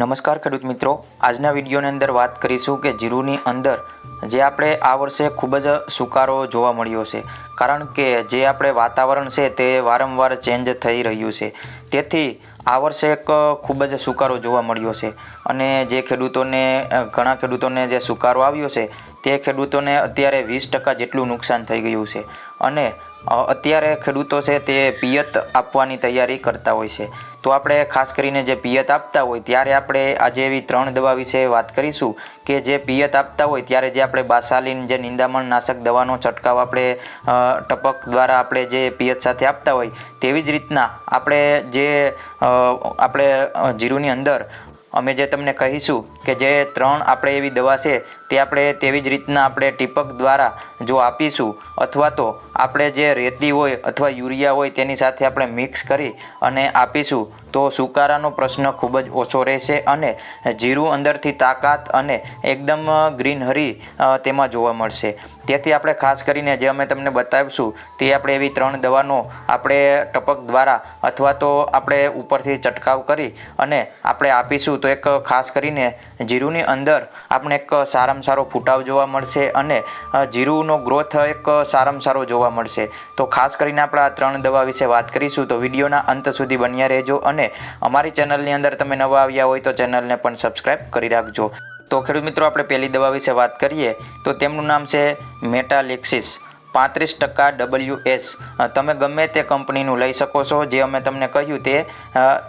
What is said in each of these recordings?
નમસ્કાર ખેડૂત મિત્રો. આજના વિડીયોની અંદર વાત કરીશું કે જીરુની અંદર જે આપણે આ વર્ષે ખૂબ જ સુકારો જોવા મળ્યો છે. કારણ કે જે આપણે વાતાવરણ છે તે વારંવાર ચેન્જ થઈ રહ્યું છે. તેથી આ વર્ષે એક ખૂબ જ સુકારો જોવા મળ્યો છે. અને જે ખેડૂતોને ઘણા ખેડૂતોને જે સુકારો આવ્યો છે, તે ખેડૂતોને અત્યારે વીસ ટકા જેટલું નુકસાન થઈ ગયું છે. અને અત્યારે ખેડૂતો છે તે પિયત આપવાની તૈયારી કરતા હોય છે. તો આપણે ખાસ કરીને જે પિયત આપતા હોય, ત્યારે આપણે આજે એવી ત્રણ દવા વિશે વાત કરીશું કે જે પિયત આપતા હોય ત્યારે જે આપણે બાસાલીન જે નિંદામણ નાશક દવાનો છંટકાવ આપણે ટપક દ્વારા આપણે જે પિયત સાથે આપતા હોય, તેવી જ રીતના આપણે જે આપણે જીરુની અંદર અમે જે તમને કહીશું કે જે ત્રણ આપણે એવી દવા છે, તે આપણે તેવી જ રીતના આપણે ટીપક દ્વારા જો આપીશું અથવા તો આપણે જે રેતી હોય અથવા યુરિયા હોય તેની સાથે આપણે મિક્સ કરી અને આપીશું તો સુકારાનો પ્રશ્ન ખૂબ જ ઓછો રહેશે અને જીરું અંદરથી તાકાત અને એકદમ ગ્રીનહરી તેમાં જોવા મળશે. તેથી આપણે ખાસ કરીને જે અમે તમને બતાવીશું, તે આપણે એવી ત્રણ દવાનો આપણે ટપક દ્વારા અથવા તો આપણે ઉપરથી છંટકાવ કરી અને આપણે આપીશું. તો એક ખાસ કરીને જીરુંની અંદર આપણે એક સારામાં સારો ફૂટાવ જોવા મળશે અને જીરુંનો ગ્રોથ એક સારામાં સારો જોવા મળશે. તો ખાસ કરીને આપણે આ ત્રણ દવા વિશે વાત કરીશું. તો વિડીયોના અંત સુધી બન્યા રહેજો અને અમારી ચેનલની અંદર તમે નવા આવ્યા હોય તો ચેનલને પણ સબસ્ક્રાઈબ કરી રાખજો. તો ખેડૂત મિત્રો, આપણે પહેલી દવા વિશે વાત કરીએ તો તેમનું નામ છે મેટાલેક્સિસ, પાંત્રીસ ટકા ડબલ્યુ એસ. તમે ગમે તે કંપનીનું લઈ શકો છો, જે અમે તમને કહ્યું તે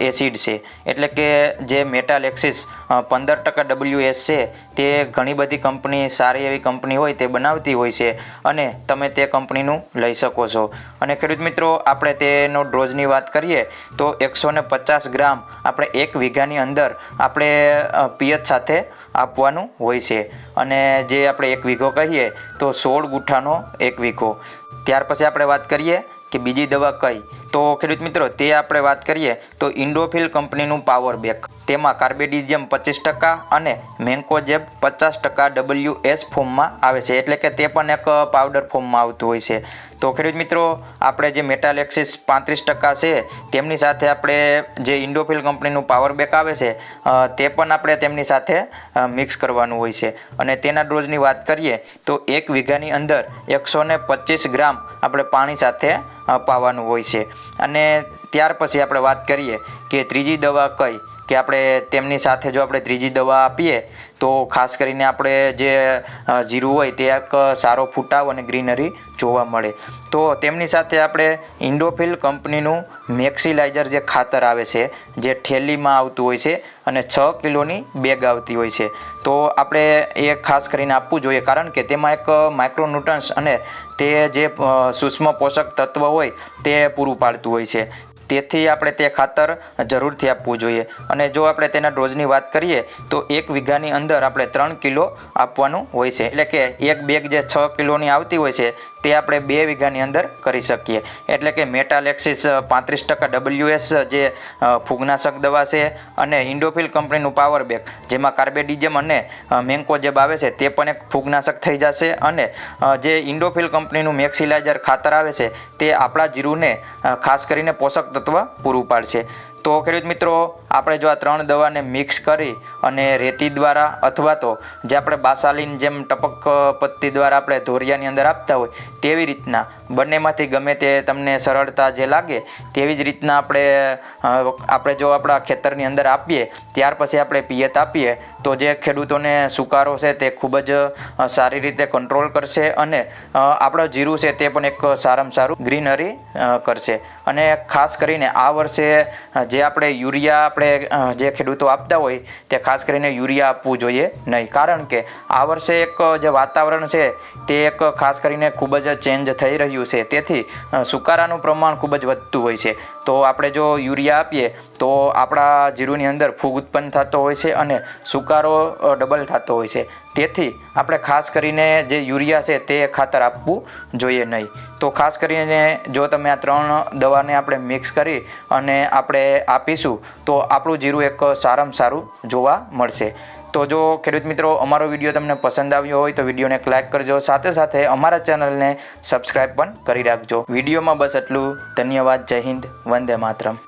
એસિડ છે. એટલે કે જે મેટાલેક્સિસ પંદર ટકા ડબલ્યુ એસ છે, તે ઘણી બધી કંપની, સારી એવી કંપની હોય તે બનાવતી હોય છે અને તમે તે કંપનીનું લઈ શકો છો. અને ખેડૂત મિત્રો, આપણે તેનો ડ્રોઝની વાત કરીએ, તો એકસો પચાસ ગ્રામ આપણે એક વીઘાની અંદર આપણે પિયત સાથે આપવાનું હોય છે. અને જે આપણે એક વીઘો કહીએ, તો સોળ ગુઠ્ઠાનો એક વીઘો. ત્યાર પછી આપણે વાત કરીએ કે બીજી દવા કઈ. તો ખેડૂત મિત્રો, તે આપણે વાત કરીએ, તો ઇન્ડોફિલ કંપનીનું પાવર બેક. તેમાં કાર્બેડિઝિયમ પચીસ ટકા અને મેન્કોજેબ પચાસ ટકા ડબલ્યુ એસ ફોર્મમાં આવે છે. એટલે કે તે પણ એક પાવડર ફોર્મમાં આવતું હોય છે. તો ખેડૂત મિત્રો, આપણે જે મેટાલેક્સિસ પાંત્રીસ ટકા છે, તેમની સાથે આપણે જે ઇન્ડોફિલ કંપનીનું પાવર બેક આવે છે તે પણ આપણે તેમની સાથે મિક્સ કરવાનું હોય છે. અને તેના ડોઝની વાત કરીએ, તો એક વીઘાની અંદર એકસો પચીસ ગ્રામ આપણે પાણી સાથે પાવાનું હોય છે. અને ત્યાર પછી આપણે વાત કરીએ કે ત્રીજી દવા કઈ? કે આપણે તેમની સાથે જો આપણે ત્રીજી દવા આપીએ, તો ખાસ કરીને આપણે જે જીરું હોય તે એક સારો ફૂટાવ અને ગ્રીનરી જોવા મળે. તો તેમની સાથે આપણે ઇન્ડોફિલ કંપનીનું મેક્સિલાઇઝર જે ખાતર આવે છે, જે ઠેલીમાં આવતું હોય છે અને છ કિલોની બેગ આવતી હોય છે. તો આપણે એ ખાસ કરીને આપવું જોઈએ, કારણ કે તેમાં એક માઇક્રોન્યુટન્સ અને તે જે સૂક્ષ્મ પોષક તત્વ હોય તે પૂરું પાડતું હોય છે. તેથી આપણે તે ખાતર જરૂરથી આપવું જોઈએ. અને જો આપણે તેના ડોઝની વાત કરીએ, તો એક વીઘાની અંદર આપણે ત્રણ કિલો આપવાનું હોય છે. એટલે કે એક બેગ જે છ કિલોની આવતી હોય છે, તે આપણે બે વીઘાની અંદર કરી શકીએ. એટલે કે મેટાલેક્સિસ પાંત્રીસ ટકા ડબલ્યુએસ જે ફૂગનાશક દવા છે અને ઇન્ડોફિલ કંપનીનું પાવર બેગ જેમાં કાર્બેડિજમ અને મેન્કોજેબ આવે છે, તે પણ એક ફૂગનાશક થઈ જશે અને જે ઇન્ડોફિલ કંપનીનું મેક્સિલાઇઝર ખાતર આવે છે, તે આપણા જીરુને ખાસ કરીને પોષક તત્વ પૂરું પાડશે. તો ખેડૂત મિત્રો આપણે જો આ ત્રણ દવાને મિક્સ કરી અને રેતી દ્વારા અથવા તો જે આપણે બાસાલીન જેમ ટપક પત્તી દ્વારા આપણે ધોરિયાની અંદર આપતા હોય, તેવી રીતના બંનેમાંથી ગમે તે તમને સરળતા જે લાગે, તેવી જ રીતના આપણે આપણે જો આપણા ખેતરની અંદર આપીએ, ત્યાર પછી આપણે પિયત આપીએ, તો જે ખેડૂતોને સુકારો છે તે ખૂબ જ સારી રીતે કંટ્રોલ કરશે અને આપણો જીરું છે તે પણ એક સારામાં સારું ગ્રીનરી કરશે. અને ખાસ કરીને આ વર્ષે જે આપણે યુરિયા આપણે જે ખેડૂતો આપતા હોય, તે ખાસ કરીને યુરિયા આપવું જોઈએ નહીં. કારણ કે આ વર્ષે એક જે વાતાવરણ છે તે એક ખાસ કરીને ખૂબ જ ચેન્જ થઈ રહ્યું છે. તેથી સુકારાનું પ્રમાણ ખૂબ જ વધતું હોય છે. તો આપણે જો યુરિયા આપીએ, તો આપણા જીરુની અંદર ફૂગ ઉત્પન્ન થતો હોય છે અને સુકારો ડબલ થતો હોય છે. તેથી આપણે ખાસ કરીને જે યુરિયા છે તે ખાતર આપવું જોઈએ નહીં. તો ખાસ કરીને જો તમે આ ત્રણ દવાને આપણે મિક્સ કરી અને આપણે આપીશું, તો આપણું જીરું એક સારામાં સારું જોવા મળશે. તો જો ખેડૂત મિત્રો, અમારો વીડિયો તમને પસંદ આવ્યો હોય તો વિડીયોને એક કરજો. સાથે સાથે અમારા ચેનલને સબસ્ક્રાઈબ પણ કરી રાખજો. વિડીયોમાં બસ એટલું ધન્યવાદ. જય હિન્દ. વંદે માતરમ.